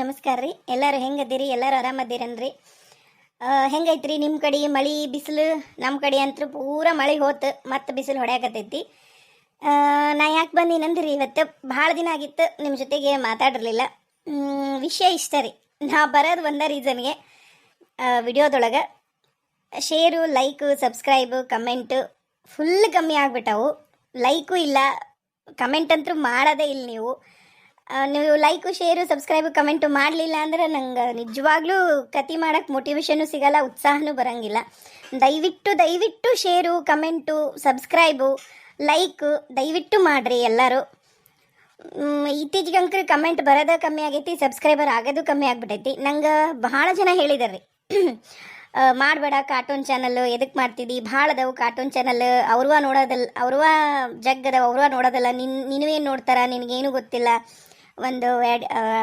ನಮಸ್ಕಾರ ರೀ. ಎಲ್ಲರೂ ಹೆಂಗದ್ದೀರಿ? ಎಲ್ಲರೂ ಆರಾಮದ್ದೀರನ್ರಿ? ಹೆಂಗೈತ್ರಿ ನಿಮ್ಮ ಕಡೆ? ಮಳೆ, ಬಿಸಿಲು? ನಮ್ಮ ಕಡೆ ಅಂತೂ ಪೂರ ಮಳೆ ಹೋತು, ಮತ್ತೆ ಬಿಸಿಲು ಹೊಡ್ಯಾಕತ್ತೈತಿ. ನಾ ಯಾಕೆ ಬಂದೀನಂದ್ರಿ ಇವತ್ತು ಭಾಳ ದಿನ ಆಗಿತ್ತು ನಿಮ್ಮ ಜೊತೆಗೆ ಮಾತಾಡಿರಲಿಲ್ಲ. ವಿಷಯ ಇಷ್ಟ ರೀ. ನಾ ಬರೋದು ಒಂದೇ ರೀಸನ್ಗೆ ವಿಡಿಯೋದೊಳಗೆ share, like, subscribe, comment full ಕಮ್ಮಿ ಆಗ್ಬಿಟ್ಟವು. ಲೈಕು ಇಲ್ಲ, ಕಮೆಂಟ್ ಅಂತೂ ಮಾಡೋದೇ ಇಲ್ಲ ನೀವು. ನೀವು ಲೈಕು, ಶೇರು, ಸಬ್ಸ್ಕ್ರೈಬು, ಕಮೆಂಟು ಮಾಡಲಿಲ್ಲ ಅಂದ್ರೆ ನಂಗೆ ನಿಜವಾಗ್ಲೂ ಕತಿ ಮಾಡೋಕ್ಕೆ ಮೋಟಿವೇಶನು ಸಿಗಲ್ಲ, ಉತ್ಸಾಹನೂ ಬರೋಂಗಿಲ್ಲ. ದಯವಿಟ್ಟು ದಯವಿಟ್ಟು ಶೇರು, ಕಮೆಂಟು, ಸಬ್ಸ್ಕ್ರೈಬು, ಲೈಕು ದಯವಿಟ್ಟು ಮಾಡಿರಿ ಎಲ್ಲರೂ. ಇತ್ತೀಚೆಗೆ ಅಂಕರ್ ಕಮೆಂಟ್ ಬರೋದ ಕಮ್ಮಿ ಆಗೈತಿ, ಸಬ್ಸ್ಕ್ರೈಬರ್ ಆಗೋದು ಕಮ್ಮಿ ಆಗ್ಬಿಟ್ಟೈತಿ ನಂಗೆ ಬಹಳ ಜನ ಹೇಳಿದಾರೆ ಮಾಡಬೇಡ ಕಾರ್ಟೂನ್ ಚಾನಲ್ ಎದಕ್ಕೆ ಮಾಡ್ತಿದ್ದಿ ಭಾಳ ಅದಾವು ಕಾರ್ಟೂನ್ ಚಾನಲ್ ಅವ್ರವ ನೋಡೋದಲ್ಲ ಅವ್ರವ ಜಗ್ ಅದಾವ ಅವ್ರವ ನೋಡೋದಲ್ಲ. ನಿನ್ ಏನು ನೋಡ್ತಾರ? ನಿನಗೇನು ಗೊತ್ತಿಲ್ಲ. ಒಂದು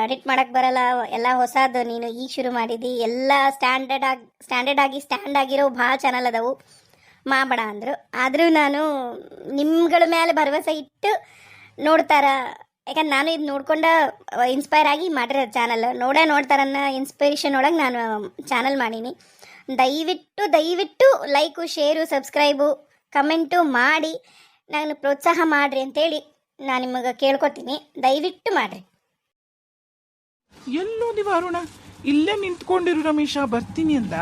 ಎಡಿಟ್ ಮಾಡಕ್ಕೆ ಬರಲ್ಲ. ಎಲ್ಲ ಹೊಸದು ನೀನು ಈಗ ಶುರು ಮಾಡಿದಿ. ಎಲ್ಲ ಸ್ಟ್ಯಾಂಡರ್ಡ್ ಆಗಿ ಸ್ಟ್ಯಾಂಡರ್ಡ್ ಆಗಿ ಸ್ಟ್ಯಾಂಡ್ ಆಗಿರೋ ಭಾಳ ಚಾನಲ್ ಅದಾವು. ಮಾಡಬೇಡ ಅಂದರು. ಆದರೂ ನಾನು ನಿಮ್ಗಳ ಮೇಲೆ ಭರವಸೆ ಇಟ್ಟು ನೋಡ್ತಾರ. ಯಾಕಂದ್ರೆ ನಾನು ಇದು ನೋಡ್ಕೊಂಡ ಇನ್ಸ್ಪೈರ್ ಆಗಿ ಮಾಡಿರೋ ಚಾನಲ್ ನೋಡೇ, ನೋಡ್ತಾರನ್ನ ಇನ್ಸ್ಪಿರೇಷನ್ ಒಳಗೆ ನಾನು ಚಾನಲ್ ಮಾಡೀನಿ. ದಯವಿಟ್ಟು ದಯವಿಟ್ಟು ಲೈಕು ಶೇರು ಸಬ್ಸ್ಕ್ರೈಬು ಕಮೆಂಟು ಮಾಡಿ. ನಾನು ಪ್ರೋತ್ಸಾಹ ಮಾಡಿರಿ ಅಂತೇಳಿ. ನಾನು ನಿಮಗೆ ಕೇಳ್ಕೊತೀನಿ, ದಯವಿಟ್ಟು ಮಾಡಿರಿ. ಎಲ್ಲೋದಿವ ಅರುಣ, ಇಲ್ಲೇ ನಿಂತ್ಕೊಂಡಿರು ರಮೇಶ, ಬರ್ತೀನಿ ಅಂದ.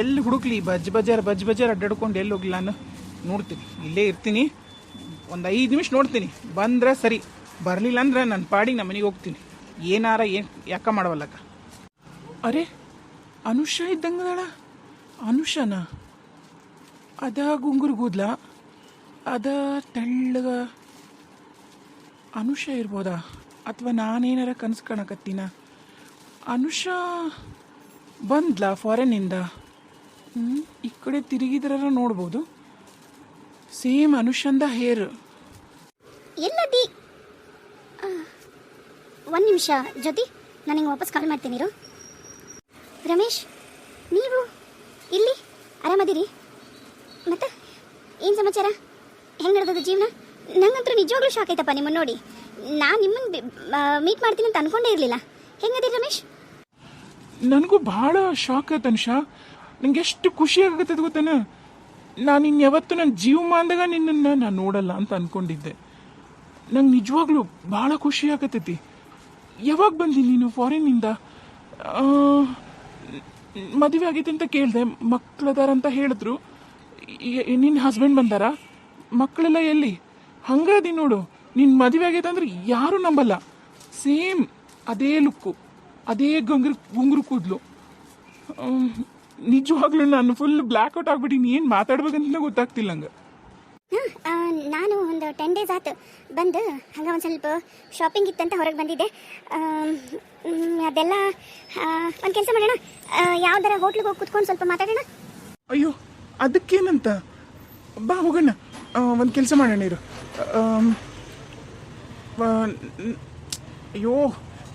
ಎಲ್ಲಿ ಹುಡುಕ್ಲಿ ಬಜ್ ಬಜಾರ್ ಬಜ್ ಬಜಾರ್ ಅಡ್ಡಾಡ್ಕೊಂಡು ಎಲ್ಲಿ ಹೋಗ್ಲಿ ನಾನು? ನೋಡ್ತೀನಿ, ಇಲ್ಲೇ ಇರ್ತೀನಿ. ಒಂದು ಐದು ನಿಮಿಷ ನೋಡ್ತೀನಿ, ಬಂದ್ರೆ ಸರಿ. ಬರಲಿಲ್ಲ ಅಂದ್ರೆ ನನ್ನ ಪಾಡಿಗೆ ನಮ್ಮ ಮನೆಗೆ ಹೋಗ್ತೀನಿ. ಏನಾರ ಏನು, ಯಾಕ ಮಾಡವಲ್ಲಕ್ಕ? ಅರೆ, ಅನುಷ ಇದ್ದಂಗದಾಳ? ಅನುಷನ? ಅದ ಗುಂಗುರು ಕೂದ್ಲ ಅದ ತೆಳ್ಳಗ ಅನುಷ ಇರ್ಬೋದಾ? ಅಥವಾ ನಾನೇನಾರ ಕನಸು ಕಾಣಕತ್ತೀನ? ಅನುಷಾ ಬಂದ್ಲಾ ಹ್ಞೂ ಈ ಕಡೆ ತಿರುಗಿದ್ರ ನೋಡ್ಬೋದು. ಸೇಮ್ ಅನುಷಂದ ಹೇರ್. ಎಲ್ಲದಿ ಒಂದು ನಿಮಿಷ. ಜ್ಯೋತಿ, ನಾನು ಹಿಂಗೆ ವಾಪಸ್ ಕಾಲ್ ಮಾಡ್ತೀನಿ ರಮೇಶ್, ನೀವು ಇಲ್ಲಿ? ಆರಾಮದಿರಿ? ಮತ್ತೆ, ಏನು ಸಮಾಚಾರ? ಹೆಂಗೆ ನಡೆದದ ಜೀವನ? ನಂಗಂತೂ ನಿಜವಾಗ್ಲೂ ಶಾಕ್ ಆಯ್ತಪ್ಪ ನಿಮ್ಮನ್ನ ನೋಡಿ. ನಾನು ನಿಮ್ಮನ್ನು ಮೀಟ್ ಮಾಡ್ತೀನಿ ಅಂತ ಅನ್ಕೊಂಡೇ ಇರಲಿಲ್ಲ. ಹೆಂಗದಿ ರಮೇಶ್? ನನಗೂ ಭಾಳ ಶಾಕ್ ಆಯ್ತು ಅನುಷಾ. ನಂಗೆ ಎಷ್ಟು ಖುಷಿ ಆಗತ್ತದ ಗೊತ್ತೇನ? ನಾನು ಇನ್ ಯಾವತ್ತು ನನ್ನ ಜೀವಮಾನದಾಗ ನಿನ್ನನ್ನು ನಾನು ನೋಡಲ್ಲ ಅಂತ ಅನ್ಕೊಂಡಿದ್ದೆ. ನಂಗೆ ನಿಜವಾಗ್ಲೂ ಭಾಳ ಖುಷಿ ಆಗತ್ತೈತಿ ಯಾವಾಗ ಬಂದಿ ನೀನು ಫಾರಿನ್ನಿಂದ ಮದುವೆ ಆಗೈತೆ ಅಂತ ಕೇಳಿದೆ. ಮಕ್ಳದಾರ ಅಂತ ಹೇಳಿದ್ರು. ನಿನ್ನ ಹಸ್ಬೆಂಡ್ ಬಂದಾರ? ಮಕ್ಕಳೆಲ್ಲ ಎಲ್ಲಿ? ಹಂಗದಿ ನೋಡು ನಿನ್ನ ಮದುವೆ ಆಗೈತೆ ಅಂದ್ರೆ ಯಾರೂ ನಂಬಲ್ಲ. ಸೇಮ್ ಅದೇ ಲುಕ್ಕು ಅದೇ ಗಂಗ್ರ ಗುಂಗುರು ಕೂದಲು. ನಿಜವಾಗ್ಲೂ ನಾನು ಫುಲ್ ಬ್ಲ್ಯಾಕ್ ಔಟ್ ಆಗ್ಬಿಟ್ಟಿನಿ ಏನು ಮಾತಾಡ್ಬೇಕಂತ ಗೊತ್ತಾಗ್ತಿಲ್ಲ ನಂಗೆ. ಹಾಂ ನಾನು ಒಂದು ಟೆನ್ ಡೇಸ್ ಆಯ್ತು. ಬಂದು ಹಂಗ ಒಂದು ಸ್ವಲ್ಪ ಶಾಪಿಂಗ್ ಇತ್ತಂತ ಹೊರಗೆ ಬಂದಿದ್ದೆ. ಅದೆಲ್ಲ ಒಂದು ಕೆಲಸ ಮಾಡೋಣ. ಯಾವ್ದಾರ ಹೋಟ್ಲಿಗೆ ಹೋಗಿ ಕುತ್ಕೊಂಡು ಸ್ವಲ್ಪ ಮಾತಾಡೋಣ? ಅಯ್ಯೋ ಅದಕ್ಕೇನಂತ? ಬಾ ಹೋಗೋಣ ಒಂದು ಕೆಲಸ ಮಾಡೋಣ ಇರು. ಅಯ್ಯೋ,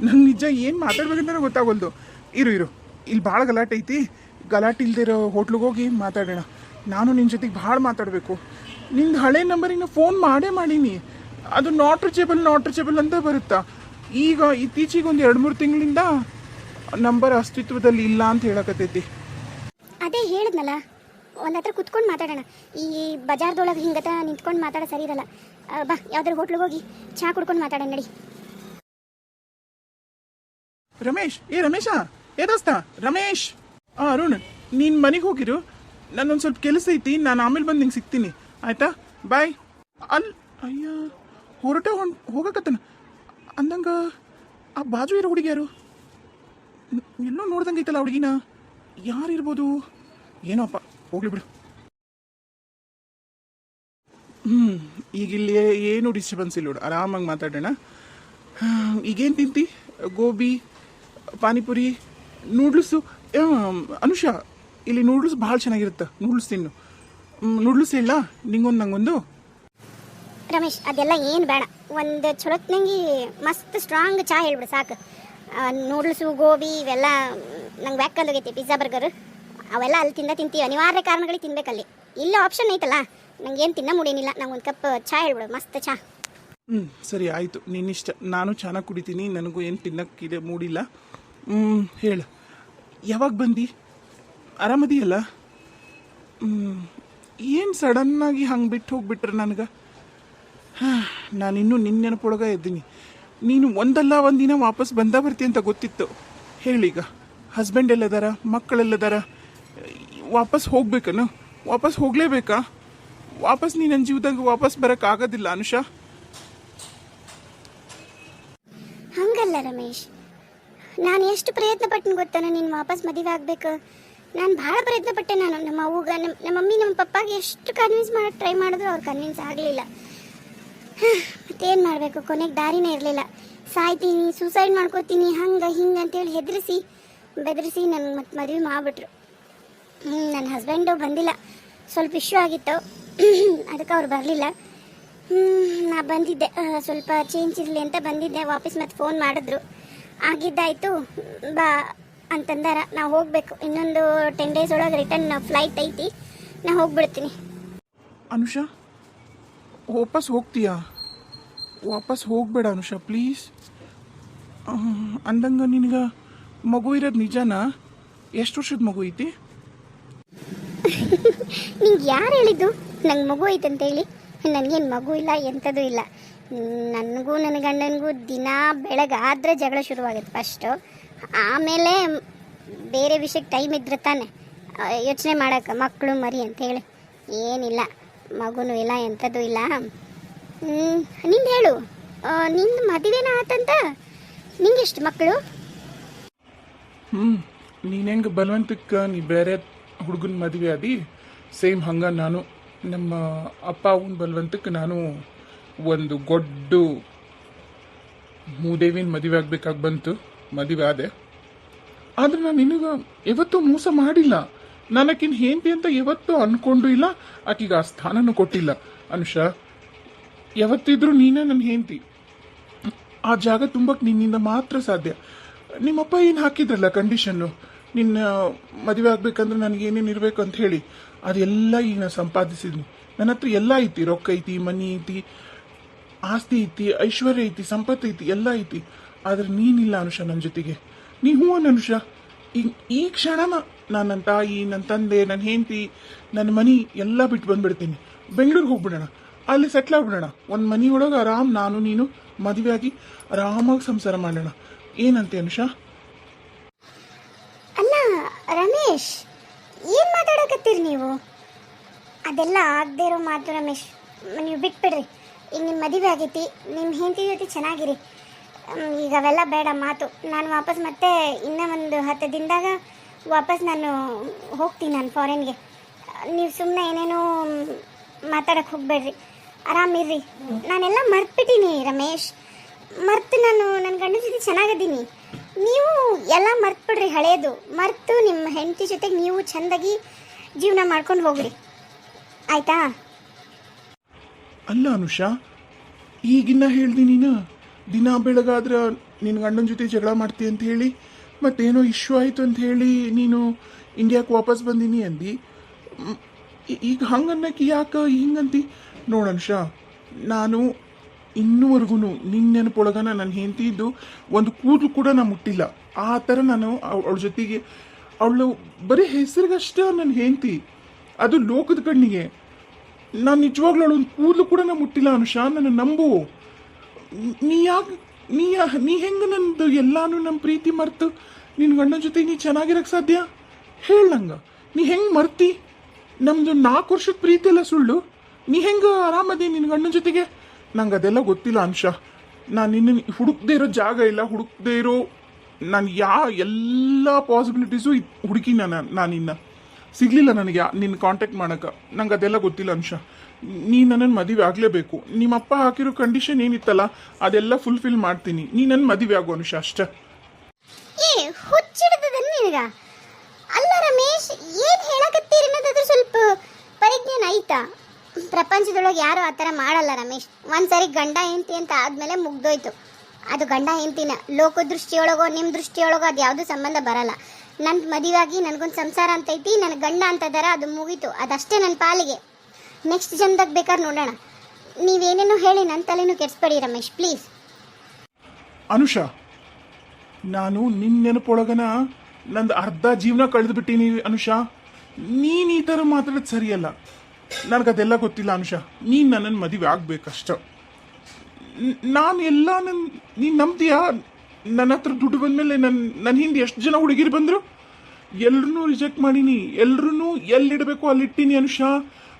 ನಂಗೆ ನಿಜ ಏನು ಮಾತಾಡ್ಬೇಕಂತ ಗೊತ್ತಾಗೋಲ್ದು. ಇರು ಇರು. ಇಲ್ಲಿ ಭಾಳ ಗಲಾಟೆ ಐತಿ. ಗಲಾಟೆ ಇಲ್ದಿರೋ ಹೋಟ್ಲಿಗೆ ಹೋಗಿ ಮಾತಾಡೋಣ. ನಾನು ನಿನ್ನ ಜೊತೆಗೆ ಭಾಳ ಮಾತಾಡಬೇಕು. ನಿಂದು ಹಳೆ ನಂಬರಿಗೆ ಫೋನ್ ಮಾಡೇ ಮಾಡೀನಿ. ಅದು ನಾಟ್ ರೀಚೇಬಲ್ ನಾಟ್ ರೀಚೇಬಲ್ ಅಂತ ಬರುತ್ತಾ? ಈಗ ಇತ್ತೀಚೆಗೆ ಒಂದು ಎರಡು ಮೂರು ತಿಂಗಳಿಂದ ನಂಬರ್ ಅಸ್ತಿತ್ವದಲ್ಲಿ ಇಲ್ಲ ಅಂತ ಹೇಳಕತ್ತೈತಿ. ಅದೇ ಹೇಳಿದ್ನಲ್ಲ ಒಂದು ಹತ್ರ ಕುತ್ಕೊಂಡು ಮಾತಾಡೋಣ. ಈ ಬಜಾರ್ದೊಳಗೆ ಹಿಂಗತ ನಿಂತ್ಕೊಂಡು ಮಾತಾಡೋ ಸರಿ ಇರಲ್ಲ. ಬಾ ಯಾವ್ದಾರು ಹೋಟ್ಲಿಗೆ ಹೋಗಿ ಚಹಾ ಕುಡ್ಕೊಂಡು ಮಾತಾಡೋಣ ನಡಿ. ರಮೇಶ್, ಏ ರಮೇಶ, ಏ ದೋಸ್ತ, ರಮೇಶ್. ಆ, ಅರುಣ್, ನೀನ್ ಮನೆಗೆ ಹೋಗಿರು? ನನ್ನೊಂದು ಸ್ವಲ್ಪ ಕೆಲಸ ಐತಿ, ನಾನು ಆಮೇಲೆ ಬಂದು ನಿಂಗೆ ಸಿಗ್ತೀನಿ. ಆಯ್ತಾ? ಬಾಯ್ ಅಲ್, ಅಯ್ಯ, ಹೊರಟ ಹೋಗಕತ್ತನ. ಅಂದಂಗ, ಆ ಬಾಜು ಇರೋ ಹುಡುಗಿ ಯಾರು? ಎಲ್ಲೋ ನೋಡ್ದಂಗೆ ಐತಲ್ಲ ಹುಡುಗಿನ? ಯಾರಿರ್ಬೋದು ಏನೋಪ್ಪ ಹೋಗ್ಲಿ ಬಿಡು. ಹ್ಞೂ ಈಗ ಇಲ್ಲಿ ಏನು ಡಿಸ್ಟರ್ಬೆನ್ಸ್ ಇಲ್ಲ ನೋಡು. ಆರಾಮಾಗಿ ಮಾತಾಡೋಣ. ಈಗೇನು ತಿಂತಿ? ಗೋಬಿ ಪಾನಿಪುರಿ ನೂಡ್ಲ್ಸು ಅನುಷ ಇಲ್ಲಿ ನೂಡ್ಲ್ಸ್ ಭಾಳ ಚೆನ್ನಾಗಿರುತ್ತೆ. ನೂಡ್ಲ್ಸ್ ತಿನ್ನು. ನೂಡ್ಲ್ಸ್ ಇಲ್ಲ? ನಿಂಗೊಂದು ನಂಗೊಂದು? ರಮೇಶ್ ಅದೆಲ್ಲ ಏನು ಬೇಡ. ಒಂದು ಚೊಲೋತ್ನಂಗಿ ಮಸ್ತ್ ಸ್ಟ್ರಾಂಗ್ ಚಹಾ ಹೇಳ್ಬಿಡು ಸಾಕು. ನೂಡ್ಲ್ಸು ಗೋಬಿ ಇವೆಲ್ಲ ನಂಗೆ ಬ್ಯಾಕಂದೋಗೈತಿ ಪಿಜ್ಜಾ ಬರ್ಗರ್ ಅವೆಲ್ಲ ಅಲ್ಲಿ ತಿಂದ ತಿಂತೀವಿ. ಅನಿವಾರ್ಯ ಕಾರಣಗಳಿಗೆ ತಿನ್ಬೇಕಲ್ಲಿ. ಇಲ್ಲ ಆಪ್ಷನ್ ಐತಲ್ಲ? ನಂಗೆ ಏನು ತಿನ್ನ ಮುಡೇನಿಲ್ಲ. ನಂಗೆ ಒಂದು ಕಪ್ ಚಹಾ ಹೇಳ್ಬಿಡು. ಮಸ್ತ್ ಚಹಾ ಹ್ಞೂ ಸರಿ, ಆಯಿತು. ನಿನ್ನಿಷ್ಟ ನಾನು ಚೆನ್ನಾಗಿ ಕುಡಿತೀನಿ. ನನಗೂ ಏನು ತಿನ್ನಕ್ಕಿದೆ ಮೂಡಿಲ್ಲ. ಹ್ಞೂ ಹೇಳು. ಯಾವಾಗ ಬಂದು? ಆರಾಮದಿಯಲ್ಲ? ಏನು ಸಡನ್ನಾಗಿ ಹಂಗೆ ಬಿಟ್ಟು ಹೋಗ್ಬಿಟ್ರೆ ನನಗೆ? ಹಾಂ, ನಾನಿನ್ನೂ ನಿನ್ನ ನೆನಪೊಳಗೆ ಇದ್ದೀನಿ. ನೀನು ಒಂದಲ್ಲ, ಒಂದಿನ ವಾಪಸ್ ಬಂದ ಬರ್ತಿ ಅಂತ ಗೊತ್ತಿತ್ತು. ಹೇಳೀಗ. ಹಸ್ಬೆಂಡ್ ಎಲ್ಲದಾರ? ಮಕ್ಕಳೆಲ್ಲದಾರ? ವಾಪಸ್ ಹೋಗ್ಬೇಕನು? ವಾಪಸ್ ಹೋಗಲೇಬೇಕಾ? ವಾಪಸ್ ನೀ ನನ್ನ ಜೀವದಾಗ ವಾಪಸ್ ಬರೋಕ್ಕಾಗೋದಿಲ್ಲ ಅನುಷಾ. ಹಂಗಲ್ಲ ರಮೇಶ್. ನಾನು ಎಷ್ಟು ಪ್ರಯತ್ನ ಪಟ್ಟನು ಗೊತ್ತಾನ ನೀನು ವಾಪಸ್ ಮದುವೆ ಆಗ್ಬೇಕು? ನಾನು ಭಾಳ ಪ್ರಯತ್ನ ಪಟ್ಟೆ ನಾನು. ನಮ್ಮ ಅವ್ಗ ನಮ್ಮ ನಮ್ಮ ಮಮ್ಮಿ ನಮ್ಮ ಪಪ್ಪಾಗೆ ಎಷ್ಟು ಕನ್ವಿನ್ಸ್ ಮಾಡಕ್ಕೆ ಟ್ರೈ ಮಾಡಿದ್ರು ಅವ್ರು ಕನ್ವಿನ್ಸ್ ಆಗಲಿಲ್ಲ. ಮತ್ತೇನು ಮಾಡಬೇಕು? ಕೊನೆಗೆ ದಾರಿನೇ ಇರಲಿಲ್ಲ. ಸಾಯ್ತೀನಿ ಸೂಸೈಡ್ ಮಾಡ್ಕೋತೀನಿ, ಹಂಗೆ, ಹಿಂಗೆ ಅಂತೇಳಿ ಹೆದರಿಸಿ, ಬೆದರಿಸಿ ನನಗೆ ಮತ್ತೆ ಮದುವೆ ಮಾಡಿಬಿಟ್ರು. ನನ್ನ ಹಸ್ಬೆಂಡು ಬಂದಿಲ್ಲ. ಸ್ವಲ್ಪ ಇಶ್ಯೂ ಆಗಿತ್ತು. ಅದಕ್ಕೆ ಅವ್ರು ಬರಲಿಲ್ಲ. ನಾ ಬಂದಿದ್ದೆ. ಸ್ವಲ್ಪ ಚೇಂಜ್ ಇರಲಿ ಅಂತ ಬಂದಿದ್ದೆ. ವಾಪಸ್ ಮತ್ತೆ ಫೋನ್ ಮಾಡಿದ್ರು. ಆಗಿದ್ದಾಯಿತು. ಬಾ ಅಂತಂದಾರ. ನಾವು ಹೋಗ್ಬೇಕು. ಇನ್ನೊಂದು ಟೆನ್ ಡೇಸ್ ಒಳಗೆ ರಿಟರ್ನ್ ಫ್ಲೈಟ್ ಐತಿ. ನಾ ಹೋಗ್ಬಿಡ್ತೀನಿ. ಅನುಷಾ, ವಾಪಸ್ ಹೋಗ್ತೀಯಾ? ವಾಪಸ್ ಹೋಗ್ಬೇಡ ಅನುಷಾ ಪ್ಲೀಸ್ ಅಂದಂಗ ನಿನಗೆ ಮಗು ಇರೋದು ನಿಜನಾ? ಎಷ್ಟು ವರ್ಷದ ಮಗು ಐತಿ? ನಿಂಗೆ ಯಾರು ಹೇಳಿದ್ದು? ನಂಗೆ ಮಗು ಐತೆ ಅಂತ ಹೇಳಿ. ನನಗೇನು ಮಗು ಇಲ್ಲ ಎಂಥದ್ದು ಇಲ್ಲ. ನನಗೂ ನನ್ನ ಗಂಡನಿಗೂ ದಿನ ಬೆಳಗಾದ್ರೆ ಜಗಳ ಶುರುವಾಗುತ್ತೆ ಫಸ್ಟು ಆಮೇಲೆ ಬೇರೆ ವಿಷಯಕ್ಕೆ ಟೈಮ್ ಇದ್ರೆ ತಾನೆ. ಯೋಚನೆ ಮಾಡೋಕೆ ಮಕ್ಕಳು ಮರಿ ಅಂತೇಳಿ ಏನಿಲ್ಲ, ಮಗುನೂ ಇಲ್ಲ ಎಂಥದ್ದು ಇಲ್ಲ. ನಿಂದು ಹೇಳು. ನಿಂದು ಮದುವೆನ ಆತಂತ? ನಿಂಗೆಷ್ಟು ಮಕ್ಕಳು ಹ್ಞೂ ನೀನು ಹೆಂಗೆ ಬಲವಂತಕ್ಕೆ, ನೀ ಬೇರೆ ಹುಡುಗನ ಮದುವೆ ಆದಿ ಸೇಮ್ ಹಂಗ ನಾನು, ನಮ್ಮ ಅಪ್ಪ, ಅವನ ಬಲವಂತಕ್ಕೆ ನಾನು ಒಂದು ಗೊಡ್ಡು ಮೂದೇವಿನ ಮದುವೆ ಆಗ್ಬೇಕಾಗಿ ಬಂತು, ಮದುವೆ ಆದೆ. ಆದ್ರೆ ನಾನು ನಿನಗ ಯಾವತ್ತೂ ಮೋಸ ಮಾಡಿಲ್ಲ. ನನಗಿನ್ ಹೇಂತಿ ಅಂತ ಯಾವತ್ತೂ ಅನ್ಕೊಂಡು ಇಲ್ಲ, ಆಕಿಗೆ ಆ ಸ್ಥಾನನೂ ಕೊಟ್ಟಿಲ್ಲ. ಅನುಷ, ಯಾವತ್ತಿದ್ರೂ ನೀನೇ ನನ್ನ ಹೇಂತಿ ಆ ಜಾಗ ತುಂಬಕ್ಕೆ ನಿನ್ನಿಂದ ಮಾತ್ರ ಸಾಧ್ಯ. ನಿಮ್ಮಪ್ಪ ಏನು ಹಾಕಿದ್ರಲ್ಲ ಕಂಡೀಷನ್ನು ನಿನ್ನ ಮದುವೆ ಆಗ್ಬೇಕಂದ್ರೆ ನನಗೆ ಏನೇನು ಇರಬೇಕು ಅಂತ ಹೇಳಿ. ಅದೆಲ್ಲ ಈಗ ನಾನು ಸಂಪಾದಿಸಿದ್ನಿ. ನನ್ನ ಹತ್ರ ಎಲ್ಲ ಐತಿ. ರೊಕ್ಕ ಐತಿ, ಮನಿ ಐತಿ, ಆಸ್ತಿ ಐತಿ, ಐಶ್ವರ್ಯ ಐತಿ, ಸಂಪತ್ತು ಐತಿ, ಎಲ್ಲ ಐತಿ. ಆದ್ರೆ ನೀನಿಲ್ಲ ಅನುಷ ನನ್ನ ಜೊತೆಗೆ. ನೀ ಹೂ ಅನ್ ಅನುಷ? ಈ ಈ ಕ್ಷಣನ ನಾನು ನನ್ನ ತಾಯಿ ನನ್ನ ತಂದೆ ನನ್ನ ಹೆಂಡತಿ ನನ್ನ ಮನಿ ಎಲ್ಲ ಬಿಟ್ಟು ಬಂದ್ಬಿಡ್ತೀನಿ. ಬೆಂಗಳೂರಿಗೆ ಹೋಗ್ಬಿಡೋಣ. ಅಲ್ಲಿ ಸೆಟ್ಲ್ ಆಗ್ಬಿಡೋಣ. ಒಂದು ಮನಿ ಒಳಗೆ ಆರಾಮ್ ನಾನು, ನೀನು ಮದುವೆ ಆಗಿ ಆರಾಮಾಗಿ ಸಂಸಾರ ಮಾಡೋಣ. ಏನಂತೆ ಅನುಷಾ ಅಲ್ಲ ರಮೇಶ್, ಏನು ಮಾತಾಡಕತ್ತೀರಿ ನೀವು? ಅದೆಲ್ಲ ಆಗದೆ ಇರೋ ಮಾತು ರಮೇಶ್, ನೀವು ಬಿಟ್ಬಿಡ್ರಿ. ಈಗ ನಿಮ್ಮ ಮದುವೆ ಆಗೈತಿ ನಿಮ್ಮ ಹೆಂಡತಿ ಜೊತೆ ಚೆನ್ನಾಗಿರಿ. ಈಗ ಅವೆಲ್ಲ ಬೇಡ ಮಾತು. ನಾನು ವಾಪಸ್ ಮತ್ತೆ ಇನ್ನೂ ಒಂದು ಹತ್ತು ದಿನದಾಗ ವಾಪಸ್ ನಾನು ಹೋಗ್ತೀನಿ ನಾನು ಫಾರಿನ್ಗೆ ನೀವು ಸುಮ್ಮನೆ ಏನೇನೋ ಮಾತಾಡಕ್ಕೆ ಹೋಗ್ಬೇಡ್ರಿ. ಆರಾಮಿರ್ರಿ ನಾನೆಲ್ಲ ಮರ್ತ್ಬಿಟ್ಟೀನಿ ರಮೇಶ್. ಮರ್ತು ನಾನು ನನ್ನ ಗಂಡನ ಜೊತೆ ಚೆನ್ನಾಗಿದ್ದೀನಿ ನೀವು ಎಲ್ಲ ಮರ್ತ್ಬಿಡ್ರಿ ಹಳೇದು. ಮರ್ತು ನಿಮ್ಮ ಹೆಂಡತಿ ಜೊತೆಗೆ ನೀವು ಚೆಂದಾಗಿ ಜೀವನ ಮಾಡ್ಕೊಂಡು ಹೋಗ್ರಿ. ಆಯ್ತಾ? ಅಲ್ಲ ಅನುಷಾ, ಈಗಿನ್ನ ಹೇಳ್ದಿ ನೀನು? ದಿನ ಬೆಳಗಾದ್ರೆ ನಿನ್ನ ಗಂಡನ ಜೊತೆ ಜಗಳ ಮಾಡ್ತಿ ಅಂತ ಹೇಳಿ, ಮತ್ತೇನೋ ಇಶ್ಯೂ ಆಯಿತು ಅಂತ ಹೇಳಿ ನೀನು ಇಂಡಿಯಾಕ್ಕೆ ವಾಪಸ್ ಬಂದೀನಿ ಅಂದಿ. ಈಗ ಹಂಗನ್ನಕ್ಕೆ ಯಾಕೆ ಹಿಂಗಂತಿ? ನೋಡು ಅನುಷಾ, ನಾನು ಇನ್ನೂವರೆಗೂ ನಿನ್ನ ನೆನಪೊಳಗ ನನ್ನ ಹೆಂಡತಿ ಇದ್ದು ಒಂದು ಕೂದಲು ಕೂಡ ನಾನು ಮುಟ್ಟಿಲ್ಲ. ಆ ಥರ ನಾನು ಅವಳ ಜೊತೆಗೆ ಅವಳು ಬರೀ ಹೆಸರಿಗಷ್ಟೇ ನನ್ನ ಹೆಂಡತಿ. ಅದು ಲೋಕದ ಕಣ್ಣಿಗೆ. ನಾನು ನಿಜವಾಗ್ಲೂ ಒಂದು ಕೂದಲು ಕೂಡ ನಾನು ಮುಟ್ಟಿಲ್ಲ ಅನುಷಾ, ನನ್ನ ನಂಬು. ನೀ ಯಾಕೆ ನೀ ನೀ ಹೆಂಗೆ ನಂದು ಎಲ್ಲಾನು ನಮ್ಮ ಪ್ರೀತಿ ಮರ್ತು? ನಿನ್ನ ಗಂಡನ ಜೊತೆ ನೀ ಚೆನ್ನಾಗಿರಕ್ಕೆ ಸಾಧ್ಯ? ಹೇಳಂಗ ನೀ ಹೆಂಗೆ ಮರ್ತಿ? ನಮ್ಮದು ನಾಲ್ಕು ವರ್ಷದ ಪ್ರೀತಿ ಎಲ್ಲ ಸುಳ್ಳು. ನೀ ಹೆಂಗೆ ಆರಾಮದಿ ನಿನ್ನ ಗಂಡನ ಜೊತೆಗೆ? ನಂಗೆ ಅದೆಲ್ಲ ಗೊತ್ತಿಲ್ಲ ಅಂಶ. ನಾನು ನಿನ್ನ ಹುಡುಕದೇ ಇರೋ ಜಾಗ ಇಲ್ಲ, ಹುಡುಕ್ದೇ ಇರೋ ನಾನು ಯಾ ಎಲ್ಲ ಪಾಸಿಬಿಲಿಟೀಸು ಹುಡುಕಿ ನಾನು ನಾನಿನ್ನ ಸಿಗಲಿಲ್ಲ ನನಗೆ ನಿನ್ನ ಕಾಂಟ್ಯಾಕ್ಟ್ ಮಾಡೋಕ್ಕೆ ನಂಗೆ ಅದೆಲ್ಲ ಗೊತ್ತಿಲ್ಲ ಅಂಶ. ನೀ ನನ್ನನ್ನು ಮದುವೆ ಆಗಲೇಬೇಕು. ನಿಮ್ಮಪ್ಪ ಹಾಕಿರೋ ಕಂಡೀಷನ್ ಏನಿತ್ತಲ್ಲ, ಅದೆಲ್ಲ ಫುಲ್ಫಿಲ್ ಮಾಡ್ತೀನಿ. ನೀ ನನ್ನ ಮದುವೆ ಆಗೋ ಅನುಷ ಅಷ್ಟೇ. ಏ ಅಲ್ಲ ರಮೇಶ್ ಏನು ಹೇಳಕತ್ತೀರಿ ಅನ್ನೋದಾದ್ರೂ ಸ್ವಲ್ಪ ಪರಿಜ್ಞಾನ ಐತಾ? ಪ್ರಪಂಚದೊಳಗೆ ಯಾರು ಆ ಥರ ಮಾಡಲ್ಲ ರಮೇಶ್. ಒಂದ್ಸರಿ ಗಂಡ ಹೆಂಡತಿ ಅಂತ ಆದಮೇಲೆ ಮುಗ್ದೋಯ್ತು. ಅದು ಗಂಡ ಹೆಂಡ್ತಿನ. ಲೋಕ ದೃಷ್ಟಿಯೊಳಗೋ ನಿಮ್ಮ ದೃಷ್ಟಿಯೊಳಗೋ ಅದು ಯಾವುದೂ ಸಂಬಂಧ ಬರಲ್ಲ. ನನ್ನ ಮದುವೆಯಾಗಿ ನನಗೊಂದು ಸಂಸಾರ ಅಂತ ಐತಿ ನನ್ನ ಗಂಡ ಅಂತ ಇದಾರ ಅದು ಮುಗೀತು. ಅದಷ್ಟೇ ನನ್ನ ಪಾಲಿಗೆ. ನೆಕ್ಸ್ಟ್ ಜನ್ದಾಗ ಬೇಕಾದ್ರೆ ನೋಡೋಣ. ನೀವೇನೇನೋ ಹೇಳಿ ನನ್ನ ತಲೆನೂ ಕೆಡಿಸ್ಬೇಡಿ ರಮೇಶ್, ಪ್ಲೀಸ್. ಅನುಷಾ, ನಾನು ನಿನ್ನ ನೆನಪೊಳಗನ ನಂದು ಅರ್ಧ ಜೀವನ ಕಳೆದು ಬಿಟ್ಟೀನಿ ಅನುಷಾ. ನೀನ್ ಈ ಥರ ಮಾತಾಡೋದು ಸರಿಯಲ್ಲ. ನನಗದೆಲ್ಲ ಗೊತ್ತಿಲ್ಲ ಅನುಷಾ. ನೀನು ನನ್ನನ್ನು ಮದುವೆ ಆಗ್ಬೇಕಷ್ಟ. ನಾನು ಎಲ್ಲ ನನ್ನ ನೀನು ನಂಬ್ತೀಯಾ? ನನ್ನ ಹತ್ರ ದುಡ್ಡು ಬಂದಮೇಲೆ ನನ್ನ ನನ್ನ ಹಿಂದೆ ಎಷ್ಟು ಜನ ಹುಡುಗಿರು ಬಂದರು? ಎಲ್ರೂ ರಿಜೆಕ್ಟ್ ಮಾಡೀನಿ. ಎಲ್ರೂ ಎಲ್ಲಿಡಬೇಕು ಅಲ್ಲಿಟ್ಟಿನಿ ಅನುಷ.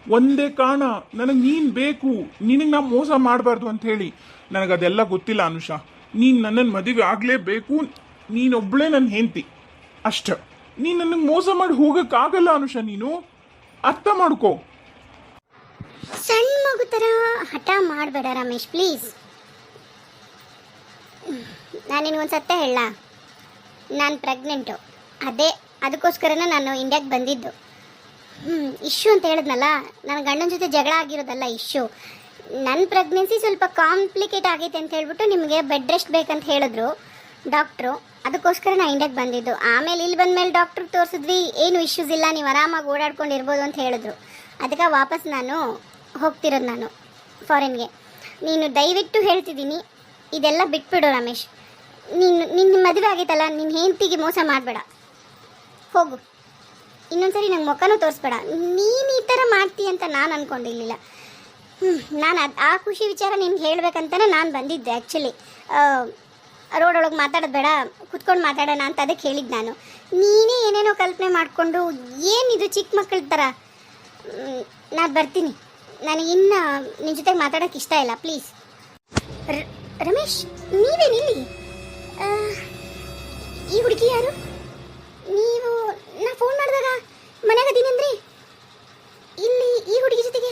ಒಂದೇ ಕಾರಣ, ನನಗೆ ನೀನು ಬೇಕು. ನಿನಗೆ ನಾ ಮೋಸ ಮಾಡಬಾರ್ದು ಅಂತ ಹೇಳಿ. ನನಗದೆಲ್ಲ ಗೊತ್ತಿಲ್ಲ ಅನುಷ. ನೀನು ನನ್ನನ್ನು ಮದುವೆ ಆಗಲೇಬೇಕು. ನೀನೊಬ್ಬಳೇ ನನ್ನ ಹೆಂಡತಿ. ಅಷ್ಟ. ನೀನು ನನಗೆ ಮೋಸ ಮಾಡಿ ಹೋಗೋಕ್ಕಾಗಲ್ಲ ಅನುಷ ನೀನು. ಅರ್ಥ ಮಾಡ್ಕೋ. ಸಣ್ಣ ಮಗು ಥರ ಹಠ ಮಾಡಬೇಡ ರಮೇಶ್ ಪ್ಲೀಸ್ ನಾನು ನಿನಗೊಂದು ಸತ್ಯ ಹೇಳ. ನಾನು ಪ್ರೆಗ್ನೆಂಟು ಅದೇ, ಅದಕ್ಕೋಸ್ಕರನೇ ನಾನು ಇಂಡಿಯಾಗೆ ಬಂದಿದ್ದು. ಹ್ಞೂ ಇಶ್ಯೂ ಅಂತ ಹೇಳಿದ್ನಲ್ಲ ನನ್ನ ಗಂಡನ ಜೊತೆ ಜಗಳ ಆಗಿರೋದಲ್ಲ ಇಶ್ಯೂ ನನ್ನ ಪ್ರೆಗ್ನೆನ್ಸಿ ಸ್ವಲ್ಪ ಕಾಂಪ್ಲಿಕೇಟ್ ಆಗೈತೆ ಅಂತ ಹೇಳ್ಬಿಟ್ಟು ನಿಮಗೆ ಬೆಡ್ ರೆಸ್ಟ್ ಬೇಕಂತ ಹೇಳಿದ್ರು ಡಾಕ್ಟ್ರು ಅದಕ್ಕೋಸ್ಕರ ನಾನು ಇಂಡಿಯಾಗೆ ಬಂದಿದ್ದು. ಆಮೇಲೆ ಇಲ್ಲಿ ಬಂದಮೇಲೆ ಡಾಕ್ಟ್ರಿಗೆ ತೋರಿಸಿದ್ವಿ, ಏನು ಇಶ್ಯೂಸ್ ಇಲ್ಲ, ನೀವು ಆರಾಮಾಗಿ ಓಡಾಡ್ಕೊಂಡು ಇರ್ಬೋದು ಅಂತ ಹೇಳಿದ್ರು. ಅದಕ್ಕೆ ವಾಪಸ್ ನಾನು ಹೋಗ್ತಿರೋದು ನಾನು ಫಾರಿನ್ಗೆ ನೀನು ದಯವಿಟ್ಟು ಹೇಳ್ತಿದ್ದೀನಿ, ಇದೆಲ್ಲ ಬಿಟ್ಬಿಡು ರಮೇಶ್. ನೀನು ನಿನ್ನ ಮದುವೆ ಆಗೈತಲ್ಲ ನಿನ್ನ ಹೆಂಡತಿಗೆ ಮೋಸ ಮಾಡಬೇಡ. ಹೋಗು. ಇನ್ನೊಂದ್ಸರಿ ನಂಗೆ ಮುಖನೂ ತೋರಿಸ್ಬೇಡ. ನೀನು ಈ ಥರ ಮಾಡ್ತೀಯ ಅಂತ ನಾನು ಅಂದ್ಕೊಂಡಿರಲಿಲ್ಲ ಹ್ಞೂ ನಾನು ಅದು ಆ ಖುಷಿ ವಿಚಾರ ನಿನ್ಗೆ ಹೇಳಬೇಕಂತಲೇ ನಾನು ಬಂದಿದ್ದೆ ಆ್ಯಕ್ಚುಲಿ ರೋಡ್ ಒಳಗೆ ಮಾತಾಡೋದು ಬೇಡ, ಕುತ್ಕೊಂಡು ಮಾತಾಡೋಣ ಅಂತ ಅದಕ್ಕೆ ಹೇಳಿದ್ದು ನಾನು. ನೀನೇ ಏನೇನೋ ಕಲ್ಪನೆ ಮಾಡಿಕೊಂಡು ಏನಿದು ಚಿಕ್ಕ ಮಕ್ಕಳ ಥರ ನಾನು ಬರ್ತೀನಿ. ನನಗಿನ್ನ ನಿನ್ನ ಜೊತೆಗೆ ಮಾತಾಡೋಕೆ ಇಷ್ಟ ಇಲ್ಲ ಪ್ಲೀಸ್ ರಮೇಶ್ ನೀವೇನಿಲ್ಲಿ ಈ ಹುಡುಗಿ ಯಾರು? ನೀವು ನಾ ಫೋನ್ ಮಾಡಿದಾಗ ಮನೆಯಾಗ ಅದೀನಂದ್ರಿ ಇಲ್ಲಿ ಈ ಹುಡುಗಿ ಜೊತೆಗೆ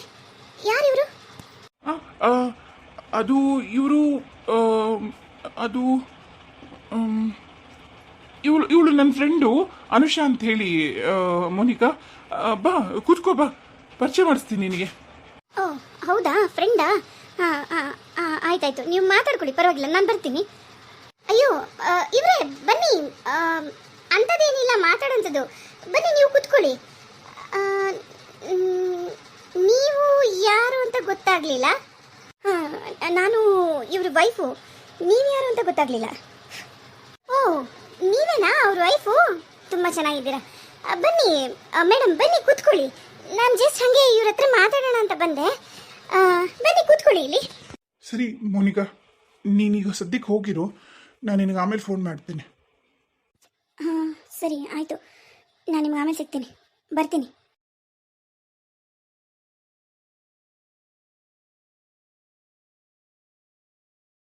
ಯಾರು ಇವರು? ಅದು ಇವರು ಅದು ಇವಳು ಇವಳು ನನ್ನ ಫ್ರೆಂಡು ಅನುಷಾ ಅಂತ ಹೇಳಿ ಮೋನಿಕಾ. ಬಾ, ಕೂತ್ಕೋ, ಬಾ. ಪರಿಚಯ ಮಾಡಿಸ್ತೀನಿ ನಿನಗೆ. ಓ, ಹೌದಾ? ಫ್ರೆಂಡಾ ಹಾಂ ಹಾಂ ಆಯ್ತಾಯ್ತು. ನೀವು ಮಾತಾಡ್ಕೊಳ್ಳಿ, ಪರವಾಗಿಲ್ಲ, ನಾನು ಬರ್ತೀನಿ. ಅಯ್ಯೋ ಇವರೇ, ಬನ್ನಿ. ಅಂಥದ್ದೇನಿಲ್ಲ, ಮಾತಾಡೋಂಥದ್ದು. ಬನ್ನಿ, ನೀವು ಕೂತ್ಕೊಳ್ಳಿ. ನೀವು ಯಾರು ಅಂತ ಗೊತ್ತಾಗಲಿಲ್ಲ? ಹಾಂ, ನಾನು ಇವ್ರ ವೈಫು ನೀವು ಯಾರು ಅಂತ ಗೊತ್ತಾಗಲಿಲ್ಲ? ಓ, ನೀವೇನಾ ಅವ್ರ ವೈಫು ತುಂಬ ಚೆನ್ನಾಗಿದ್ದೀರಾ. ಬನ್ನಿ ಮೇಡಮ್ ಬನ್ನಿ, ಕೂತ್ಕೊಳ್ಳಿ. ನಾನು ಜಸ್ಟ್ ಹಂಗೆ ಇವ್ರ ಹತ್ರ ಮಾತಾಡೋಣ ಅಂತ ಬಂದೆ. ಆ, ಬನ್ನಿ ಕೂತ್ಕೊಳ್ಳಿ ಇಲ್ಲಿ. ಸರಿ ಮೋನಿಕಾ ನೀನೀಗ ಸದ್ಯಕ್ಕೆ ಹೋಗಿರು. ನಾನು ನಿನಗೆ ಆಮೇಲೆ ಫೋನ್ ಮಾಡ್ತೀನಿ. ಹಾಂ ಸರಿ ಆಯಿತು. ನಾನು ನಿಮ್ಗೆ ಆಮೇಲೆ ಸಿಗ್ತೀನಿ. ಬರ್ತೀನಿ.